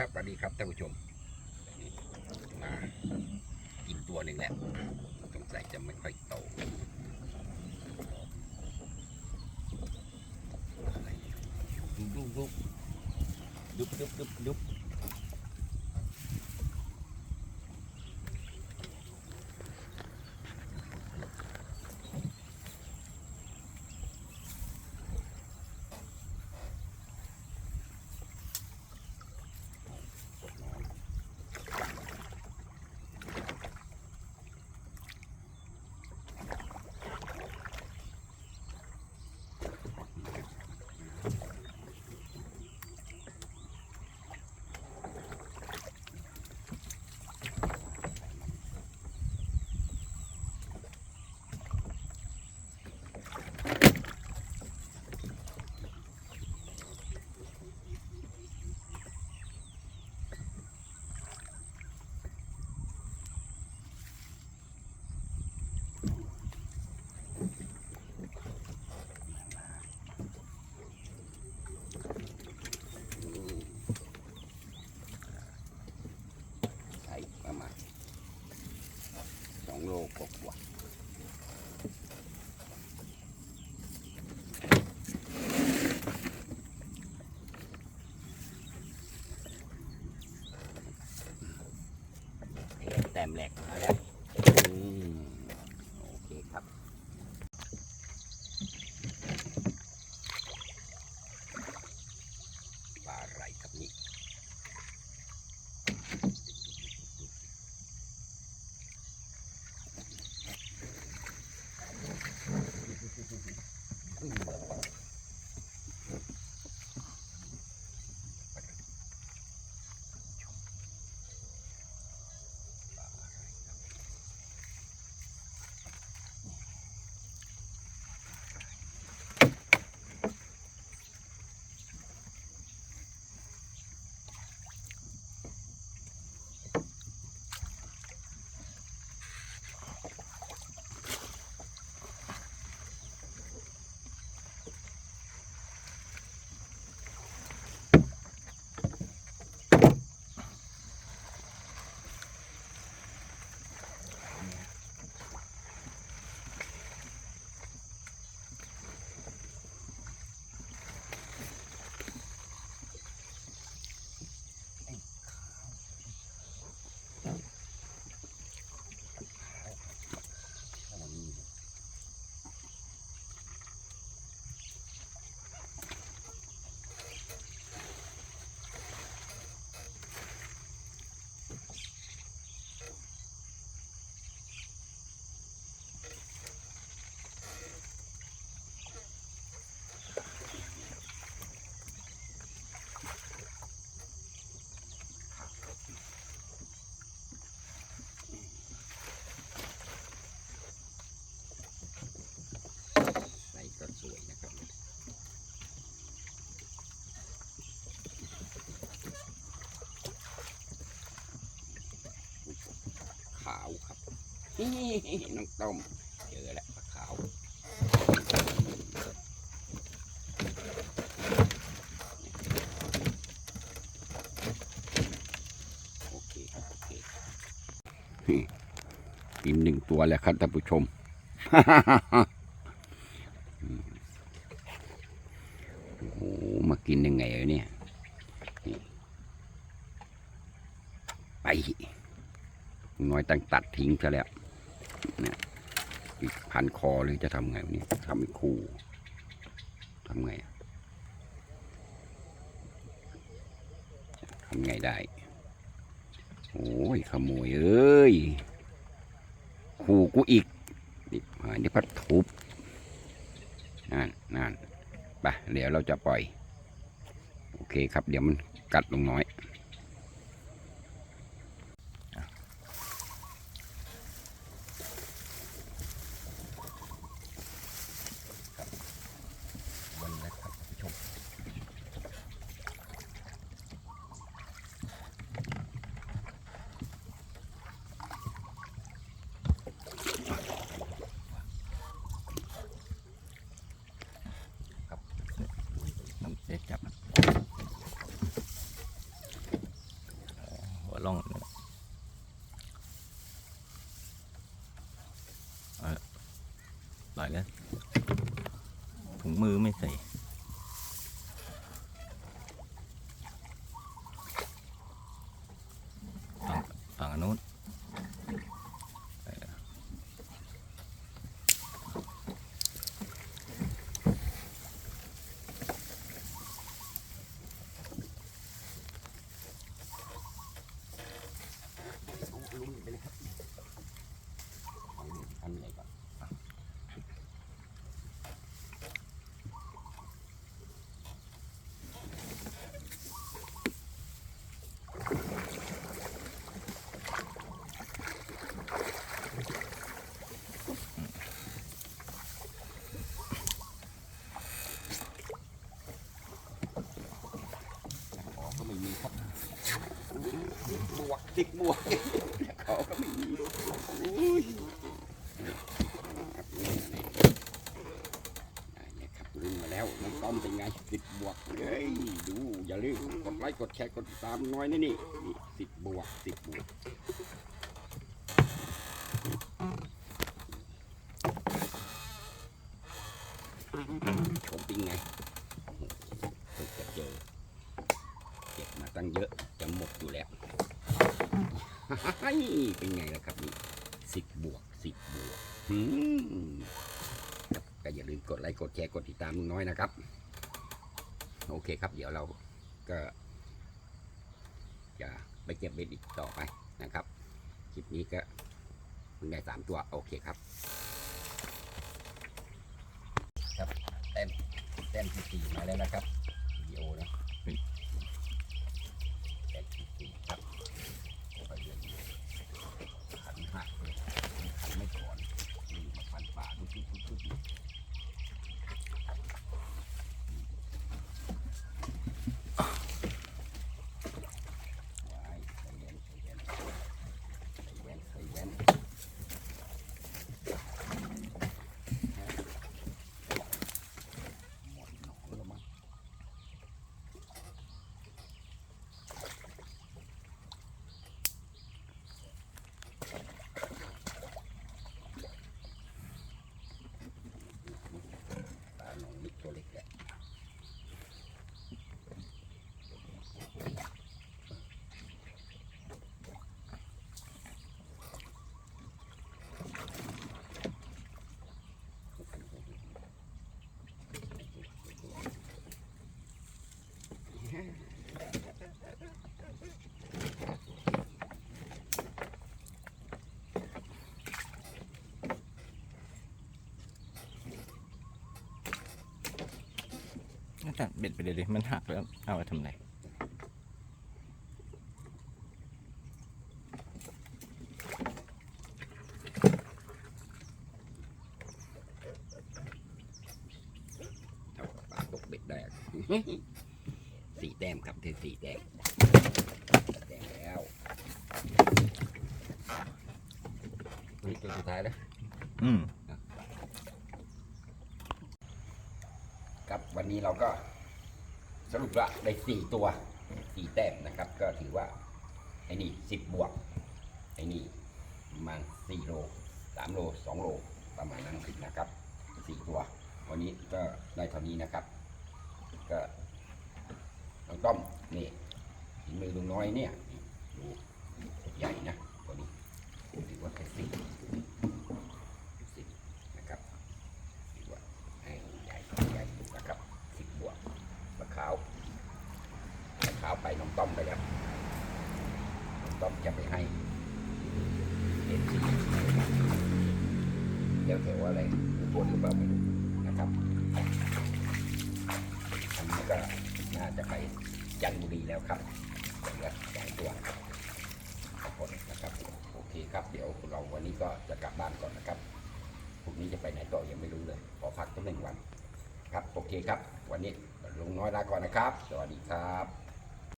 ครับสวัสดีครับท่านผู้ชมมากินตัวหนึ่งแหละสงสัยจะไม่ค่อยโตอะไรดุบดุบดุบดุบดุบดุบ มแหลก น้องต้มเจอแล้วปลาขาวโอเคครับโอเคนี่กินหนึ่งตัวแล้วครับท่านผู้ชมโอ้โหมากินยังไงวะเนี่ยไปน้อยตั้งตัดทิ้งซะแล้ว เนี่ยอีกพันคอเลยจะทำไงวะเนี่ยทำเป็นคู่ทำไงทำไงได้ โอ้ยขโมยเอ้ยขู่กูอีกนี่มาเดี๋ยวพัดทุบนั่นนั่นไปเดี๋ยวเราจะปล่อย โอเคครับ เดี๋ยวมันกัดลงน้อย วันแล้วครับผู้ชมครับน้ำเสร็จจับ ว่าล่องเนี่ยเอาละปล่อยแล้วถุง มือไม่ใส่ฝั่งฝั่งอันนู้น ลุงไปเลยครับเอาทำใหญ่ก่อน ขอก็ไม่มีครับบวกติด บวกขอก็ไม่มีอุ้ยเนี่ยครับลืมมาแล้วน้องต้อมเป็นไงสิบบวกเฮ้ยดูอย่าลืมกดไลค์กดแชร์กดติดตามน้อยนี่นี่สิบบวกสิบบวกชมเป็นไงเพิ่งจะเจอเก็บมาตั้งเยอะจะหมดอยู่แล้ว เป็นไงล่ะครับนี่สิบบวกสิบบวกครับก็อย่าลืมกดไลค์กดแชร์กดติดตามลุงน้อยนะครับ โอเคครับ เดี๋ยวเราก็จะไปเก็บเบ็ดอีกต่อไปนะครับ คลิปนี้ก็เพิ่งได้สามตัว โอเคครับ ครับแต้มแต้มที่สี่มาแล้วนะครับวิดีโอนะ แปดสิบสี่ครับไปเรื่อยๆขันหักเลยขันไม่ถอนนี่มาฟันป่าดูดูดูดูดูว้ายใส่แว่นใส่แว่นใส่แว่นใส่แว่นหมดหนอนแล้วมั้ง ปลาหนองนิดตัวเล็กแหละ ตัดเบ็ดไปเลยดิมันหักแล้วเอาไปทำไรเท่ากับปลาตกเบ็ดได้อะสี่แต้มครับเทสี่แต้มแต้มแล้วนี่ตัวสุดท้ายแล้วอืม ครับวั นี้เราก็สรุปละได้สี่ตัวสี่แต้มนะครับ ก็ถือว่าไอ้นี่สิบบวกไอ้นี่ประมาณสี่โลสามโลสองโลประมาณนั้นนะครับสี่ตัว วันนี้ก็ได้เท่านี้นะครับ ก็น้องต้อมนี่มือลุงน้อยเนี่ยดูใหญ่นะตัวนี้ถือว่าเป็นสี่บนะครับถือว่าไอ้ใหญ่ใหญ่อยู่นะครับสิบบวกมะขาวมะขาวไปน้อง ต้อมไปแล้วน้องต้อมจะไปให้เอ็นซีเดี๋ยวแถวอะไรอุบลหรือเปล่าไม่รู้นะครับอันนี้ก็น่าจะไปจันทบุรีแล้วครับเหลือสองตัวขอบคุณนะครับโอเคครับ เดี๋ยวเราวันนี้ก็จะกลับบ้านก่อนนะครับพรุ่งนี้จะไปไหนต่อยังไม่รู้เลย ขอพักตั้งหนึ่งวัน ครับโอเคครับ วันนี้ลุงน้อยลาก่อนนะครับ สวัสดีครับ